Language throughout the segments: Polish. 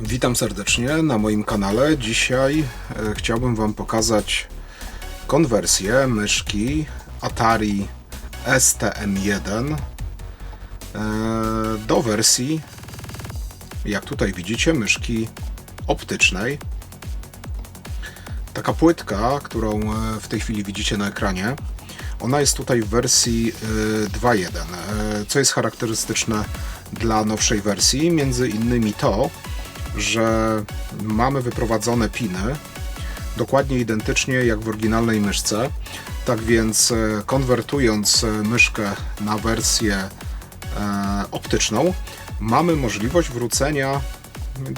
Witam serdecznie na moim kanale. Dzisiaj e, chciałbym Wam pokazać konwersję myszki Atari STM1 e, do wersji, jak tutaj widzicie, myszki optycznej. Taka płytka, którą e, w tej chwili widzicie na ekranie, ona jest tutaj w wersji e, 2.1. E, Co jest charakterystyczne dla nowszej wersji? Między innymi to, że mamy wyprowadzone piny dokładnie identycznie jak w oryginalnej myszce. Tak więc e, konwertując e, myszkę na wersję e, optyczną, mamy możliwość wrócenia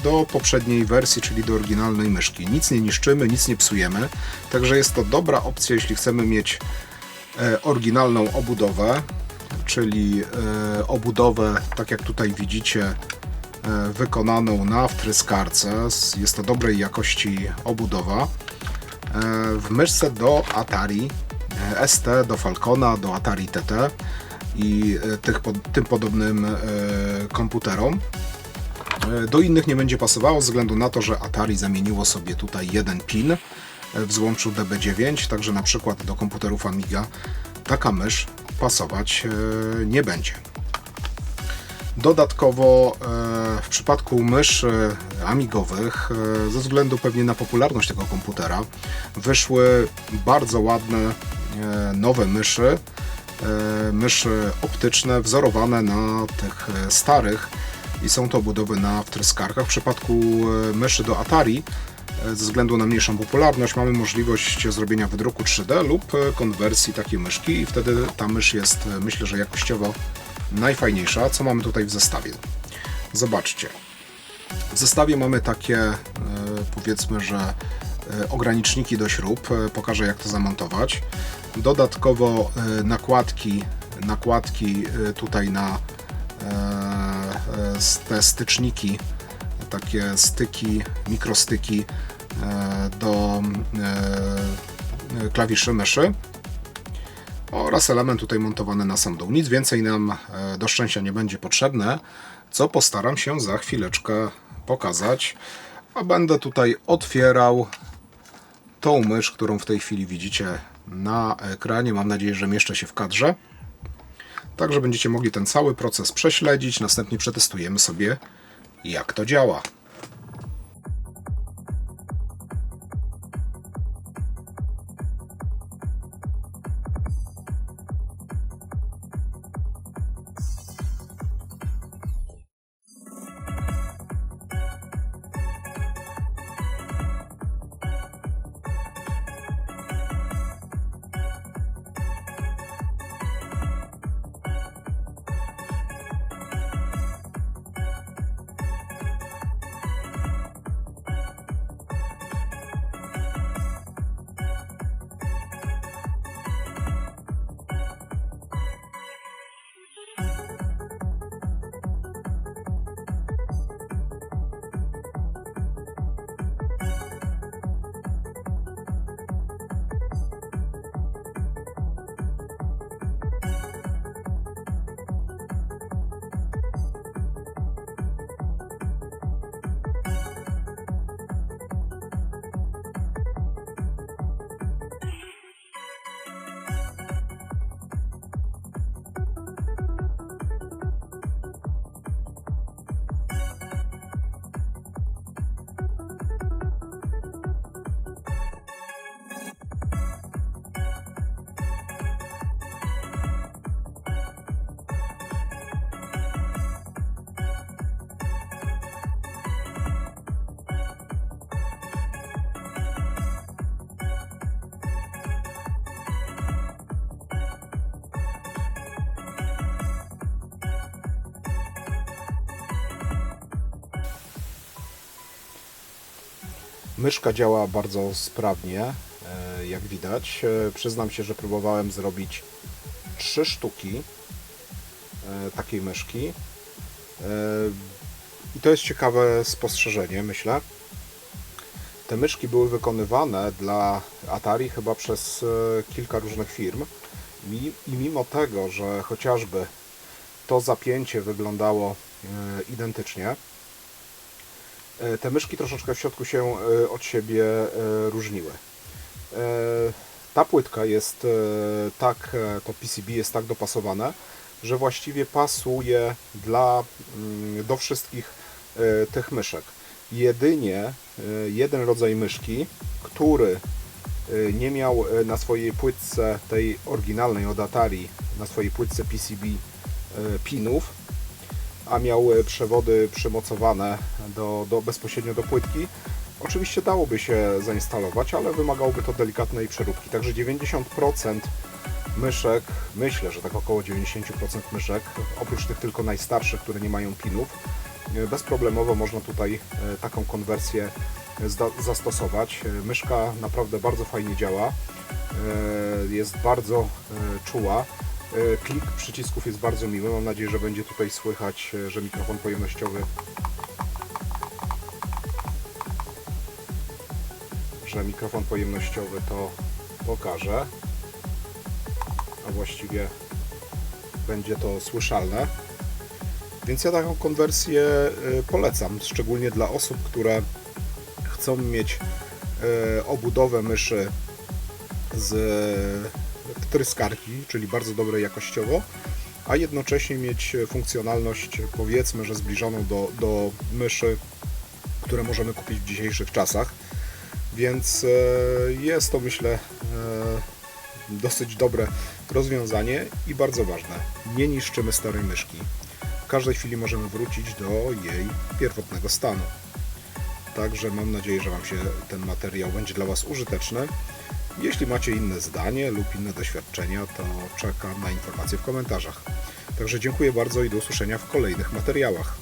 do poprzedniej wersji, czyli do oryginalnej myszki. Nic nie niszczymy, nic nie psujemy, także jest to dobra opcja, jeśli chcemy mieć oryginalną obudowę, czyli obudowę, tak jak tutaj widzicie, wykonaną na wtryskarce. Jest to dobrej jakości obudowa. E, W myszce do Atari e, ST, do Falcona, do Atari TT i e, tych, tym podobnym e, komputerom. E, Do innych nie będzie pasowało ze względu na to, że Atari zamieniło sobie tutaj jeden pin e, w złączu DB9, także na przykład do komputerów Amiga taka mysz pasować e, nie będzie. Dodatkowo e, w przypadku myszy amigowych, e, ze względu pewnie na popularność tego komputera, wyszły bardzo ładne e, nowe myszy, myszy optyczne wzorowane na tych starych i są to budowy na wtryskarkach. W przypadku myszy do Atari ze względu na mniejszą popularność mamy możliwość zrobienia wydruku 3D lub konwersji takiej myszki i wtedy ta mysz jest myślę, że jakościowo najfajniejsza. Co mamy tutaj w zestawie? Zobaczcie. W zestawie mamy takie e, powiedzmy, że e, ograniczniki do śrub. E, Pokażę jak to zamontować. Dodatkowo nakładki, nakładki tutaj na te styczniki, takie styki, mikrostyki do e, klawiszy myszy oraz element tutaj montowany na sam dół. Nic więcej nam e, do szczęścia nie będzie potrzebne, co postaram się za chwileczkę pokazać. A będę tutaj otwierał tą mysz, którą w tej chwili widzicie na ekranie. Mam nadzieję, że mieszczę się w kadrze. Także będziecie mogli ten cały proces prześledzić. Następnie przetestujemy sobie, jak to działa. Myszka działa bardzo sprawnie, e, jak widać. E, Przyznam się, że próbowałem zrobić trzy sztuki e, takiej myszki. I to jest ciekawe spostrzeżenie, myślę. Te myszki były wykonywane dla Atari chyba przez kilka różnych firm. I mimo tego, że chociażby to zapięcie wyglądało identycznie, Te myszki troszeczkę w środku się e, od siebie e, różniły. E, Ta płytka jest e, tak, e, to PCB jest tak dopasowane, że właściwie pasuje dla, mm, do wszystkich e, tych myszek. Jedynie e, jeden rodzaj myszki, który e, nie miał e, na swojej płytce tej oryginalnej od Atari, na swojej płytce PCB e, pinów, a miał e, przewody przymocowane do, do, bezpośrednio do płytki. Oczywiście dałoby się zainstalować, ale wymagałoby to delikatnej przeróbki. Także 90% myszek, myślę, że tak około 90% myszek, oprócz tych tylko najstarszych, które nie mają pinów, e, bezproblemowo można tutaj e, taką konwersję zastosować. Myszka naprawdę bardzo fajnie działa, jest bardzo czuła. E, Klik przycisków jest bardzo miły. Mam nadzieję, że będzie tutaj słychać, e, że mikrofon pojemnościowy że mikrofon pojemnościowy to pokaże, a właściwie będzie to słyszalne. Więc ja taką konwersję y, polecam, szczególnie dla osób, które chcą mieć obudowę myszy z wtryskarki, czyli bardzo dobrej jakościowo, a jednocześnie mieć funkcjonalność powiedzmy, że zbliżoną do, do myszy, które możemy kupić w dzisiejszych czasach. Więc e, jest to myślę e, dosyć dobre rozwiązanie i bardzo ważne. Nie niszczymy starej myszki. W każdej chwili możemy wrócić do jej pierwotnego stanu. Także mam nadzieję, że Wam się ten materiał będzie dla Was użyteczny. Jeśli macie inne zdanie lub inne doświadczenia, to czekam na informacje w komentarzach. Także dziękuję bardzo i do usłyszenia w kolejnych materiałach.